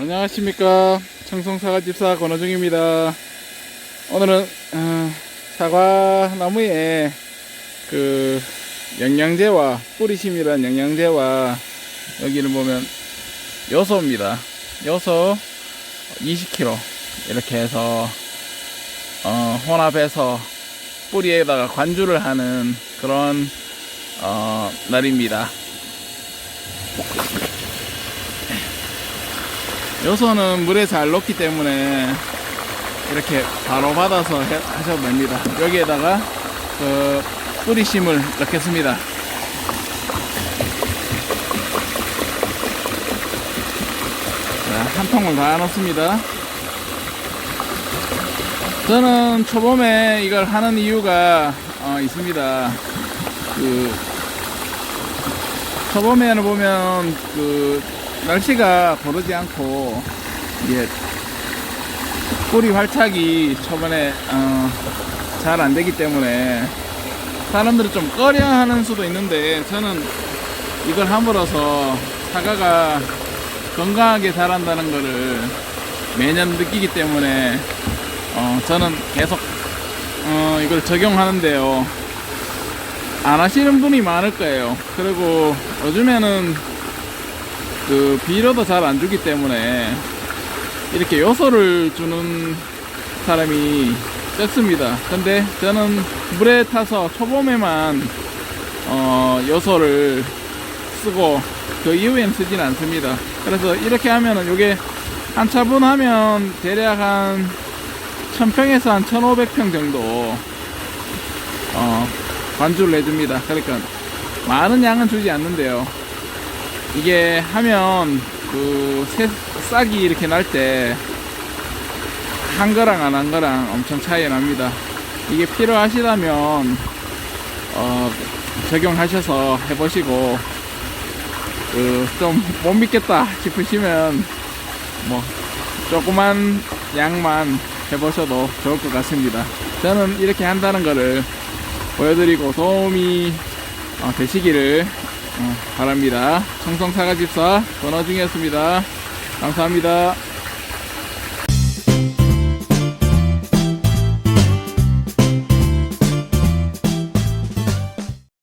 안녕하십니까. 청송사과 집사 권호중입니다. 오늘은 어, 사과 나무에 그 영양제와 뿌리심이란 영양제와 여기를 보면 요소입니다. 요소 20kg 이렇게 해서 어, 혼합해서 뿌리에다가 관주를 하는 그런 어, 날입니다 요소는 물에 잘 녹기 때문에 이렇게 바로 받아서 해- 하셔도 됩니다. 여기에다가 그 뿌리심을 넣겠습니다. 자, 한 통을 다 넣습니다. 저는 초봄에 이걸 하는 이유가 어, 있습니다. 그 초봄에는 보면 그 날씨가 고르지 않고 이게 뿌리 활착이 초반에 어, 잘 안 되기 때문에 사람들이 좀 꺼려하는 수도 있는데 저는 이걸 함으로써 사과가 건강하게 자란다는 것을 매년 느끼기 때문에 어, 저는 계속 어, 이걸 적용하는데요. 안 하시는 분이 많을 거예요. 그리고 요즘에는 그 비료도 잘안 주기 때문에 이렇게 요소를 주는 사람이 적습니다. 근데 저는 물에 타서 초봄에만 어, 요소를 쓰고 그 이후에는 쓰진 않습니다. 그래서 이렇게 하면은 이게 한 차분 하면 대략 한 1000평에서 한 1500평 정도 어, 관주를 해줍니다. 그러니까 많은 양은 주지 않는데요. 이게 하면 그 새, 싹이 이렇게 날 때 한 거랑 안 한 거랑 엄청 차이 납니다. 이게 필요하시다면 어, 적용하셔서 해보시고 그 좀못 믿겠다 싶으시면 뭐 조그만 양만 해보셔도 좋을 것 같습니다. 저는 이렇게 한다는 거를 보여드리고 도움이 어, 되시기를 어, 바랍니다. 청송사과집사 권호중이었습니다. 감사합니다.